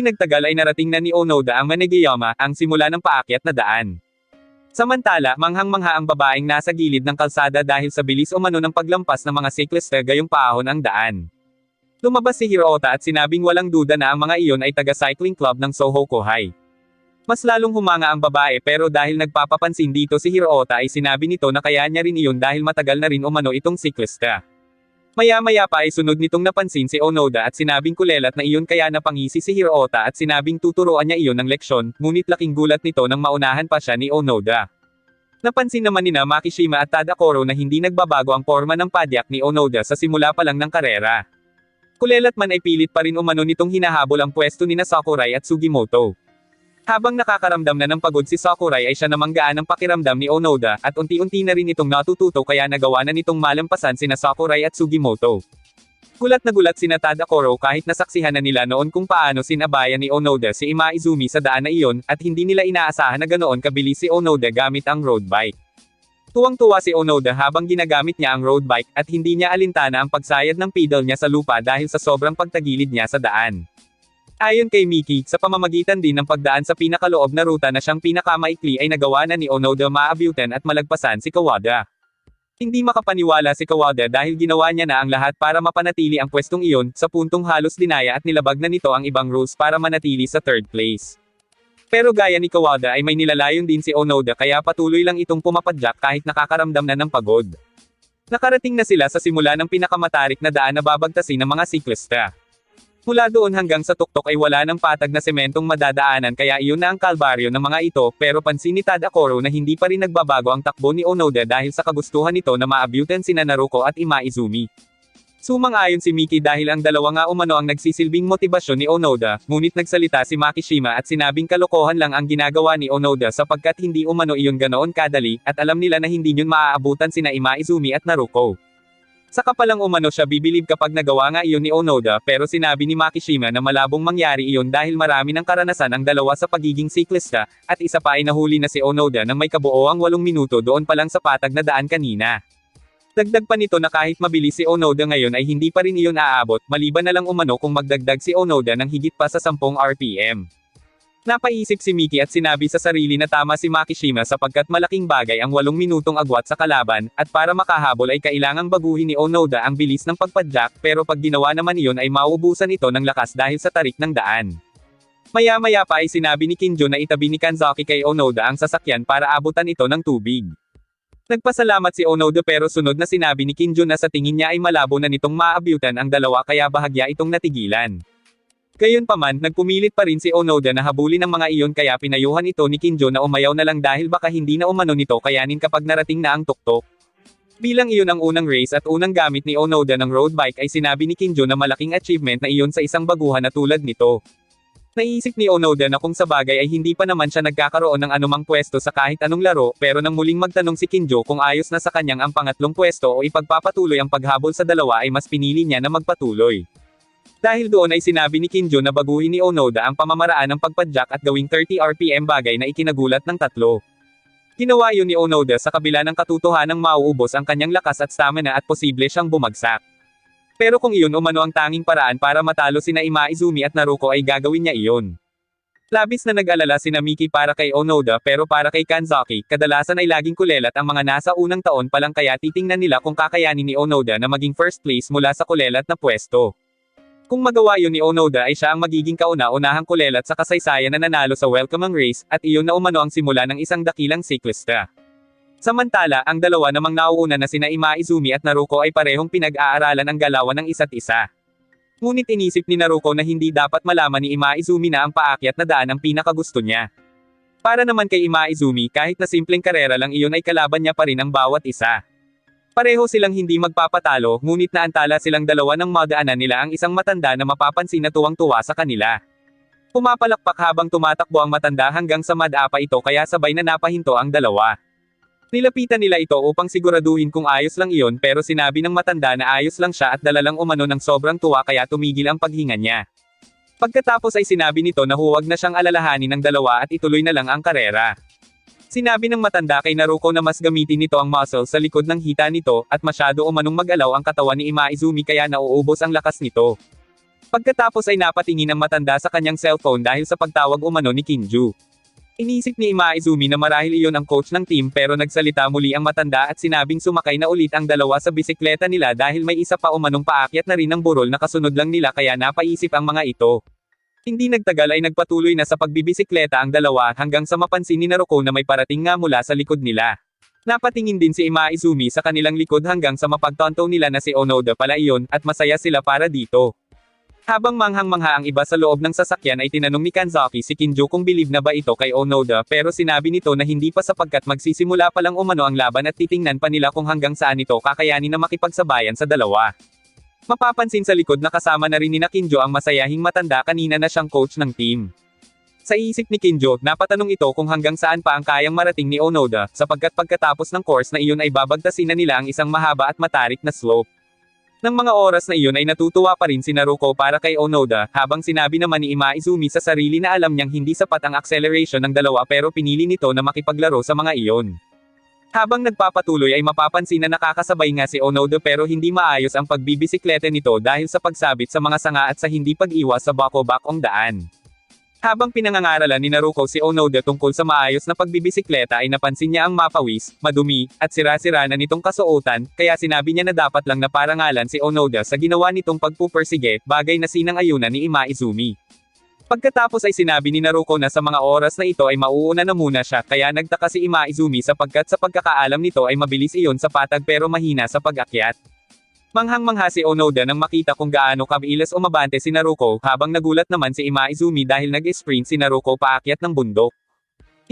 Nagtagal ay narating na ni Onoda ang Manegayama, ang simula ng paakyat na daan. Samantala, manghang-mangha ang babaeng nasa gilid ng kalsada dahil sa bilis umano ng paglampas ng mga siklista gayong paahon ang daan. Lumabas si Hirota at sinabing walang duda na ang mga iyon ay taga-cycling club ng Soho Kohai. Mas lalong humanga ang babae pero dahil nagpapapansin dito si Hirota ay sinabi nito na kaya niya rin iyon dahil matagal na rin umano itong siklista. Maya-maya pa ay sunod nitong napansin si Onoda at sinabing kulelat na iyon kaya napangisi si Hirota at sinabing tuturuan niya iyon ng leksyon, ngunit laking gulat nito nang maunahan pa siya ni Onoda. Napansin naman nina Makishima at Tadakoro na hindi nagbabago ang forma ng padyak ni Onoda sa simula pa lang ng karera. Kulelat man ay pilit pa rin umano nitong hinahabol ang pwesto ni Sakurai at Sugimoto. Habang nakakaramdam na ng pagod si Sakurai ay siya namang gaan ang pakiramdam ni Onoda, at unti-unti na rin itong natututo kaya nagawa na nitong malampasan sina Sakurai at Sugimoto. Gulat na gulat sina Tadakoro kahit nasaksihan na nila noon kung paano sinabayan ni Onoda si Ima Izumi sa daan na iyon, at hindi nila inaasahan na ganoon kabilis si Onoda gamit ang road bike. Tuwang-tuwa si Onoda habang ginagamit niya ang road bike, at hindi niya alintana ang pagsayad ng pedal niya sa lupa dahil sa sobrang pagtagilid niya sa daan. Ayon kay Miki, sa pamamagitan din ng pagdaan sa pinakaloob na ruta na siyang pinakamaikli ay nagawa na ni Onoda maabutan at malagpasan si Kawada. Hindi makapaniwala si Kawada dahil ginawa niya na ang lahat para mapanatili ang pwestong iyon, sa puntong halos dinaya at nilabag na nito ang ibang rules para manatili sa third place. Pero gaya ni Kawada ay may nilalayon din si Onoda kaya patuloy lang itong pumapadyak kahit nakakaramdam na ng pagod. Nakarating na sila sa simula ng pinakamatarik na daan na babagtasin ng mga siklista. Mula doon hanggang sa tuktok ay wala ng patag na sementong madadaanan kaya iyon na ang kalbaryo ng mga ito, pero pansin ni Tadakoro na hindi pa rin nagbabago ang takbo ni Onoda dahil sa kagustuhan nito na maabutan sina Naruko at Ima Izumi. Sumang-ayon si Miki dahil ang dalawa nga umano ang nagsisilbing motibasyon ni Onoda, ngunit nagsalita si Makishima at sinabing kalokohan lang ang ginagawa ni Onoda sapagkat hindi umano iyon ganoon kadali, at alam nila na hindi yun maaabutan sina Ima Izumi at Naruko. Saka palang umano siya bibilib kapag nagawa nga iyon ni Onoda pero sinabi ni Makishima na malabong mangyari iyon dahil marami ng karanasan ang dalawa sa pagiging siklista, at isa pa ay nahuli na si Onoda nang may kabuoang 8 minuto doon pa lang sa patag na daan kanina. Dagdag pa nito na kahit mabilis si Onoda ngayon ay hindi pa rin iyon aabot, maliban na lang umano kung magdagdag si Onoda ng higit pa sa 10 RPM. Napaisip si Miki at sinabi sa sarili na tama si Makishima sapagkat malaking bagay ang 8 minutong agwat sa kalaban, at para makahabol ay kailangang baguhin ni Onoda ang bilis ng pagpadyak pero pag ginawa naman iyon ay mauubusan ito ng lakas dahil sa tarik ng daan. Maya-maya pa ay sinabi ni Kinjo na itabi ni Kanzaki kay Onoda ang sasakyan para abutan ito ng tubig. Nagpasalamat si Onoda pero sunod na sinabi ni Kinjo na sa tingin niya ay malabo na nitong maabutan ang dalawa kaya bahagya itong natigilan. Gayunpaman, nagpumilit pa rin si Onoda na habulin ang mga iyon kaya pinayuhan ito ni Kinjo na umayaw na lang dahil baka hindi na umano nito kayanin kapag narating na ang tuktok. Bilang iyon ang unang race at unang gamit ni Onoda ng road bike ay sinabi ni Kinjo na malaking achievement na iyon sa isang baguhan na tulad nito. Naisip ni Onoda na kung sa bagay ay hindi pa naman siya nagkakaroon ng anumang pwesto sa kahit anong laro pero nang muling magtanong si Kinjo kung ayos na sa kanyang ang pangatlong pwesto o ipagpapatuloy ang paghabol sa dalawa ay mas pinili niya na magpatuloy. Dahil doon ay sinabi ni Kinjo na baguhin ni Onoda ang pamamaraan ng pagpadyak at gawing 30 RPM bagay na ikinagulat ng tatlo. Ginawa yun ni Onoda sa kabila ng katotohanang mauubos ang kanyang lakas at stamina at posible siyang bumagsak. Pero kung iyon umano ang tanging paraan para matalo sina Ima Izumi at Naruko ay gagawin niya iyon. Labis na nag-alala sina Miki para kay Onoda pero para kay Kanzaki, kadalasan ay laging kulelat ang mga nasa unang taon pa lang kaya titingnan nila kung kakayanin ni Onoda na maging first place mula sa kulelat na pwesto. Kung magawa yun ni Onoda ay siya ang magiging kauna-unahang kulelat sa kasaysayan na nanalo sa welcoming race, at iyon na umano ang simula ng isang dakilang siklista. Samantala, ang dalawa namang nauuna na sina Ima Izumi at Naruko ay parehong pinag-aaralan ang galawan ng isa't isa. Ngunit inisip ni Naruko na hindi dapat malaman ni Ima Izumi na ang paakyat na daan ang pinakagusto niya. Para naman kay Ima Izumi kahit na simpleng karera lang iyon ay kalaban niya pa rin ang bawat isa. Pareho silang hindi magpapatalo, ngunit naantala silang dalawa ng madaanan nila ang isang matanda na mapapansin na tuwang-tuwa sa kanila. Pumapalakpak habang tumatakbo ang matanda hanggang sa madapa ito kaya sabay na napahinto ang dalawa. Nilapitan nila ito upang siguraduhin kung ayos lang iyon pero sinabi ng matanda na ayos lang siya at dalalang umano ng sobrang tuwa kaya tumigil ang paghinga niya. Pagkatapos ay sinabi nito na huwag na siyang alalahanin ng dalawa at ituloy na lang ang karera. Sinabi ng matanda kay Naruko na mas gamitin nito ang muscle sa likod ng hita nito, at masyado umanong mag-alaw ang katawan ni Ima Izumi kaya nauubos ang lakas nito. Pagkatapos ay napatingin ang matanda sa kanyang cellphone dahil sa pagtawag umano ni Kinju. Inisip ni Ima Izumi na marahil iyon ang coach ng team pero nagsalita muli ang matanda at sinabing sumakay na ulit ang dalawa sa bisikleta nila dahil may isa pa umanong paakyat na rin ng burol na kasunod lang nila kaya napaisip ang mga ito. Hindi nagtagal ay nagpatuloy na sa pagbibisikleta ang dalawa hanggang sa mapansin ni Naruko na may parating nga mula sa likod nila. Napatingin din si Ima Izumi sa kanilang likod hanggang sa mapagtanto nila na si Onoda pala iyon at masaya sila para dito. Habang manghang-mangha ang iba sa loob ng sasakyan ay tinanong ni Kanzaki si Kinjo kung believe na ba ito kay Onoda pero sinabi nito na hindi pa sapagkat magsisimula pa lang umano ang laban at titingnan pa nila kung hanggang saan ito kakayanin na makipagsabayan sa dalawa. Mapapansin sa likod na kasama na rin ni Kinjo ang masayahing matanda kanina na siyang coach ng team. Sa isip ni Kinjo, napatanong ito kung hanggang saan pa ang kayang marating ni Onoda, sapagkat pagkatapos ng course na iyon ay babagtasin na nila ang isang mahaba at matarik na slope. Nang mga oras na iyon ay natutuwa pa rin si Naruko para kay Onoda, habang sinabi naman ni Ima Izumi sa sarili na alam niyang hindi sapat ang acceleration ng dalawa pero pinili nito na makipaglaro sa mga iyon. Habang nagpapatuloy ay mapapansin na nakakasabay nga si Onoda pero hindi maayos ang pagbibisiklete nito dahil sa pagsabit sa mga sanga at sa hindi pag-iwas sa bako-bakong daan. Habang pinangangaralan ni Naruko si Onoda tungkol sa maayos na pagbibisikleta ay napansin niya ang mapawis, madumi, at sira-sira na nitong kasuotan, kaya sinabi niya na dapat lang na parangalan si Onoda sa ginawa nitong pagpupersige, bagay na sinang-ayunan ni Ima Izumi. Pagkatapos ay sinabi ni Naruko na sa mga oras na ito ay mauuna na muna siya kaya nagtaka si Ima Izumi sapagkat sa pagkakaalam nito ay mabilis iyon sa patag pero mahina sa pag-akyat. Manghang-mangha si Onoda nang makita kung gaano kabilis umabante si Naruko, habang nagulat naman si Ima Izumi dahil nag-sprint si Naruko paakyat ng bundok.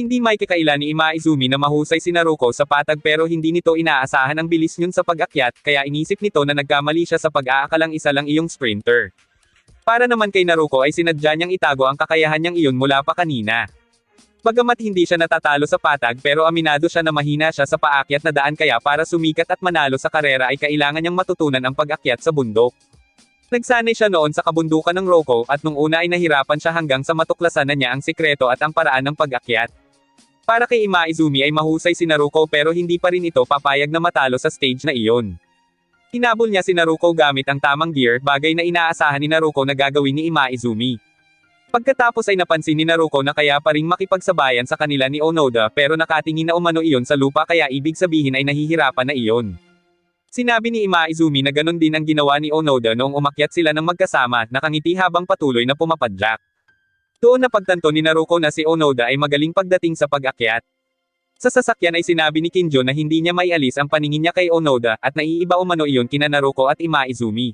Hindi may kakaila ni Ima Izumi na mahusay si Naruko sa patag pero hindi nito inaasahan ang bilis niyon sa pag-akyat, kaya inisip nito na nagkamali siya sa pag-aakalang isa lang iyong sprinter. Para naman kay Naruko ay sinadya niyang itago ang kakayahan niyang iyon mula pa kanina. Bagamat hindi siya natatalo sa patag pero aminado siya na mahina siya sa paakyat na daan kaya para sumikat at manalo sa karera ay kailangan niyang matutunan ang pag-akyat sa bundok. Nagsanay siya noon sa kabundukan ng Roko at nung una ay nahirapan siya hanggang sa matuklasan na niya ang sikreto at ang paraan ng pag-akyat. Para kay Ima Izumi ay mahusay si Naruko pero hindi pa rin ito papayag na matalo sa stage na iyon. Hinabol niya si Naruko gamit ang tamang gear, bagay na inaasahan ni Naruko na gagawin ni Ima Izumi. Pagkatapos ay napansin ni Naruko na kaya pa ring makipagsabayan sa kanila ni Onoda pero nakatingin na umano iyon sa lupa kaya ibig sabihin ay nahihirapan na iyon. Sinabi ni Ima Izumi na ganon din ang ginawa ni Onoda noong umakyat sila ng magkasama, nakangiti habang patuloy na pumapadyak. Doon na pagtanto ni Naruko na si Onoda ay magaling pagdating sa pag-akyat. Sa sasakyan ay sinabi ni Kinjo na hindi niya maialis ang paningin niya kay Onoda at naiiba umano iyon kina Naruko at Ima Izumi.